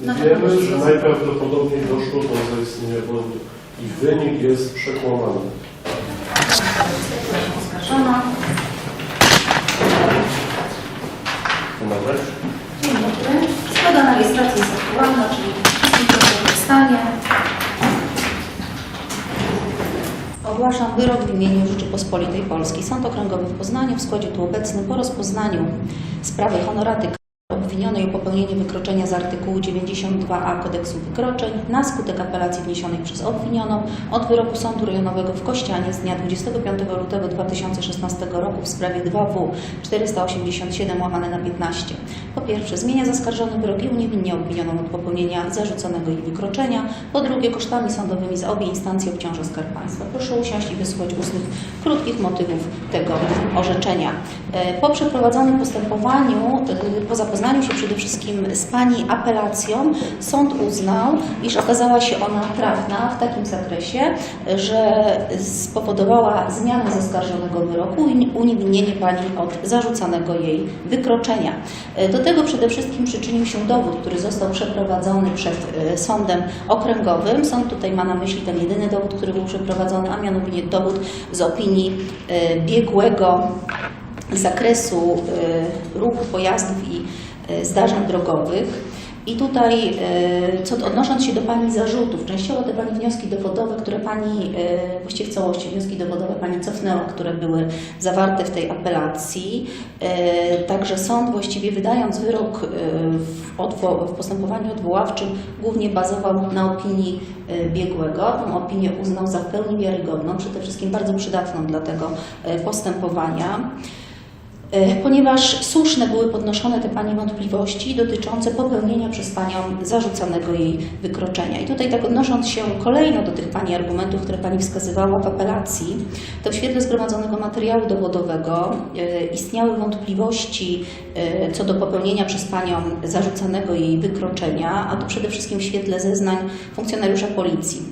Wiemy, że najprawdopodobniej doszło do zaistnienia błędu i wynik jest przekłamany. Oskarżona. Dzień dobry. Zgoda na rejestrację jest aktualna, czyli wszystkim stanie. Ogłaszam wyrok w imieniu Rzeczypospolitej Polskiej. Sąd Okręgowy w Poznaniu w składzie tu obecny po rozpoznaniu sprawy honoraty obwinionej o popełnienie wykroczenia z artykułu 92a Kodeksu Wykroczeń na skutek apelacji wniesionej przez obwinioną od wyroku Sądu Rejonowego w Kościanie z dnia 25 lutego 2016 roku w sprawie 2W 487 łamane na 15. Po pierwsze, zmienia zaskarżony wyrok i uniewinnia obwinioną od popełnienia zarzuconego jej wykroczenia. Po drugie, kosztami sądowymi za obie instancje obciąża Skarb Państwa. Proszę usiąść i wysłuchać ustnych, krótkich motywów tego orzeczenia. E, Po przeprowadzonym postępowaniu, e, po zapoznaniu się przede wszystkim z Pani apelacją, sąd uznał, iż okazała się ona trafna w takim zakresie, że spowodowała zmianę zaskarżonego wyroku i uniewinnienie Pani od zarzucanego jej wykroczenia. Do tego przede wszystkim przyczynił się dowód, który został przeprowadzony przed e, sądem okręgowym. Sąd tutaj ma na myśli ten jedyny dowód, który był przeprowadzony, a mianowicie dowód z opinii e, biegłego zakresu e, ruchu pojazdów i zdarzeń drogowych. I tutaj, e, co, odnosząc się do Pani zarzutów, częściowo te Pani wnioski dowodowe, które Pani, e, właściwie w całości wnioski dowodowe Pani cofnęła, które były zawarte w tej apelacji. E, Także sąd właściwie wydając wyrok e, w, odwo- w postępowaniu odwoławczym głównie bazował na opinii e, biegłego. Tą opinię uznał za w pełni wiarygodną, przede wszystkim bardzo przydatną dla tego e, postępowania. E, Ponieważ słuszne były podnoszone te Pani wątpliwości dotyczące popełnienia przez Panią zarzucanego jej wykroczenia. I tutaj tak odnosząc się kolejno do tych Pani argumentów, które Pani wskazywała w apelacji, to w świetle zgromadzonego materiału dowodowego e, istniały wątpliwości e, co do popełnienia przez Panią zarzucanego jej wykroczenia, a to przede wszystkim w świetle zeznań funkcjonariusza policji.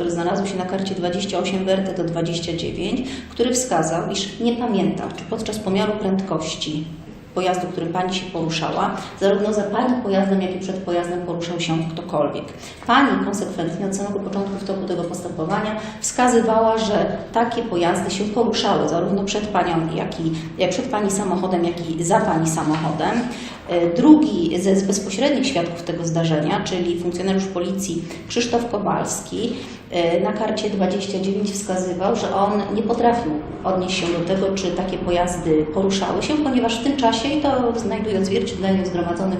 Który znalazł się na karcie 28 werte do 29, który wskazał, iż nie pamięta, czy podczas pomiaru prędkości pojazdu, którym Pani się poruszała, zarówno za Pani pojazdem, jak i przed pojazdem poruszał się ktokolwiek. Pani konsekwentnie od samego początku w toku tego postępowania wskazywała, że takie pojazdy się poruszały, zarówno przed Panią, jak i jak przed Pani samochodem, jak i za Pani samochodem. E, Drugi ze z bezpośrednich świadków tego zdarzenia, czyli funkcjonariusz policji Krzysztof Kowalski, e, na karcie 29 wskazywał, że on nie potrafił odnieść się do tego, czy takie pojazdy poruszały się, ponieważ w tym czasie, i to znajduje odzwierciedlenie w zgromadzonych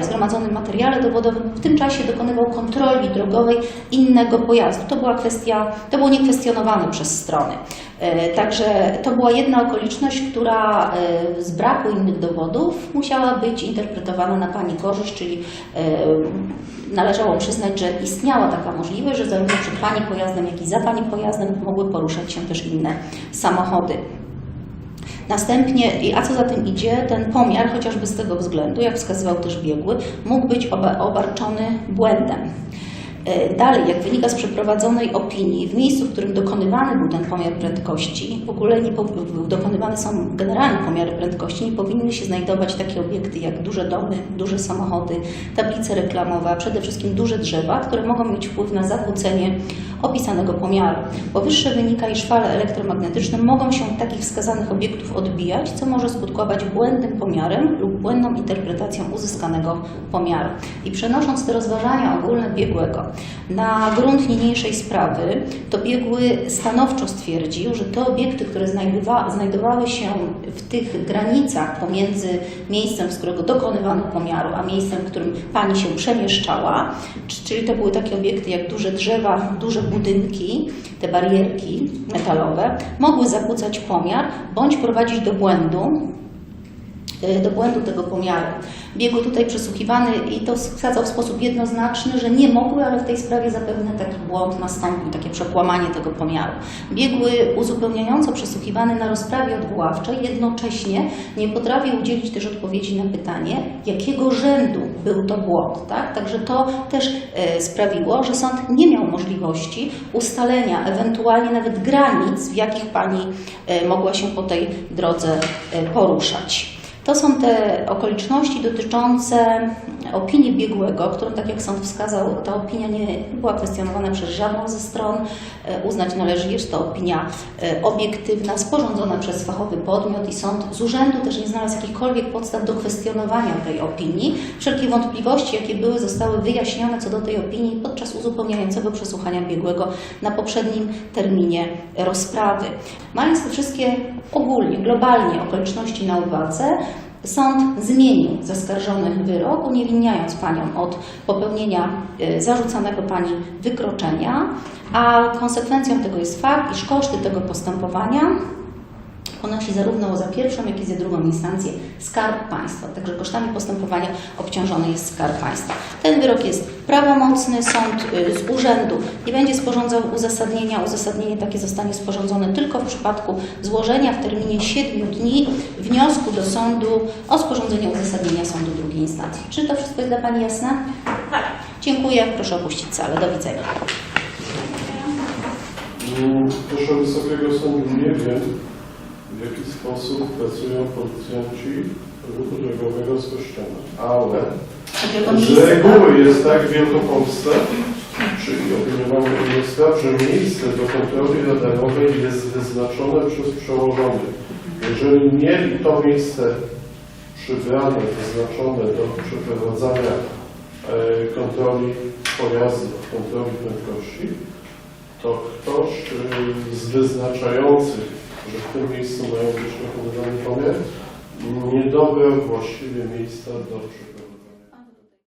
zgromadzonym materiale dowodowym, w tym czasie dokonywał kontroli drogowej innego pojazdu. To była kwestia, to było niekwestionowane przez strony. E, Także to była jedna okoliczność, która e, z braku innych dowodów musiała być interpretowana na Pani korzyść, czyli e, należało przyznać, że istniała taka możliwość, że zarówno przed Pani pojazdem, jak i za Pani pojazdem mogły poruszać się też inne samochody. Następnie, a co za tym idzie, ten pomiar, chociażby z tego względu, jak wskazywał też biegły, mógł być oba- obarczony błędem. E, Dalej, jak wynika z przeprowadzonej opinii, w miejscu, w którym dokonywany był ten pomiar prędkości, w ogóle nie dokonywane są generalnie pomiary prędkości, nie powinny się znajdować takie obiekty jak duże domy, duże samochody, tablice reklamowe, a przede wszystkim duże drzewa, które mogą mieć wpływ na zakłócenie opisanego pomiaru. Powyższe wynika, iż fale elektromagnetyczne mogą się od takich wskazanych obiektów odbijać, co może skutkować błędnym pomiarem lub błędną interpretacją uzyskanego pomiaru. I przenosząc te rozważania ogólne biegłego na grunt niniejszej sprawy, to biegły stanowczo stwierdził, że te obiekty, które znajdowa, znajdowały się w tych granicach pomiędzy miejscem, z którego dokonywano pomiaru, a miejscem, w którym pani się przemieszczała, czyli to były takie obiekty jak duże drzewa, duże budynki, te barierki metalowe, mogły zakłócać pomiar bądź prowadzić do błędu, do błędu tego pomiaru. Biegły tutaj przesłuchiwany i to wskazał w sposób jednoznaczny, że nie mogły, ale w tej sprawie zapewne taki błąd nastąpił, takie przekłamanie tego pomiaru. Biegły uzupełniająco przesłuchiwany na rozprawie odwoławczej jednocześnie nie potrafił udzielić też odpowiedzi na pytanie, jakiego rzędu był to błąd. Tak? Także to też e, sprawiło, że sąd nie miał możliwości ustalenia ewentualnie nawet granic, w jakich pani e, mogła się po tej drodze e, poruszać. To są te okoliczności dotyczące opinii biegłego, którą, tak jak sąd wskazał, ta opinia nie była kwestionowana przez żadną ze stron. E, Uznać należy, jest to opinia e, obiektywna, sporządzona przez fachowy podmiot i sąd z urzędu też nie znalazł jakichkolwiek podstaw do kwestionowania tej opinii. Wszelkie wątpliwości, jakie były, zostały wyjaśnione co do tej opinii podczas uzupełniającego przesłuchania biegłego na poprzednim terminie rozprawy. Mając te wszystkie ogólnie, globalnie okoliczności na uwadze, Sąd zmienił zaskarżony wyrok, uniewinniając panią od popełnienia y, zarzucanego pani wykroczenia, a konsekwencją tego jest fakt, iż koszty tego postępowania ponosi zarówno za pierwszą, jak i za drugą instancję Skarb Państwa. Także kosztami postępowania obciążony jest Skarb Państwa. Ten wyrok jest prawomocny. Sąd y, z urzędu nie będzie sporządzał uzasadnienia. Uzasadnienie takie zostanie sporządzone tylko w przypadku złożenia w terminie 7 dni wniosku do sądu o sporządzenie uzasadnienia sądu drugiej instancji. Czy to wszystko jest dla Pani jasne? Tak. Dziękuję. Proszę opuścić salę. Do widzenia. Mm, Proszę Wysokiego Sądu, nie wiem, w jaki sposób pracują policjanci ruchu drogowego z Kościoła, ale z reguły jest tak w Wielkopolsce, czyli opiniowany ministra, że miejsce do kontroli radarowej jest wyznaczone przez przełożonych. Jeżeli mieli to miejsce przybrane, wyznaczone do przeprowadzania e, kontroli pojazdów, kontroli prędkości, to ktoś y, z wyznaczających, że w tym miejscu mają być dokonywany pomiar, nie dobrał właściwie miejsca do.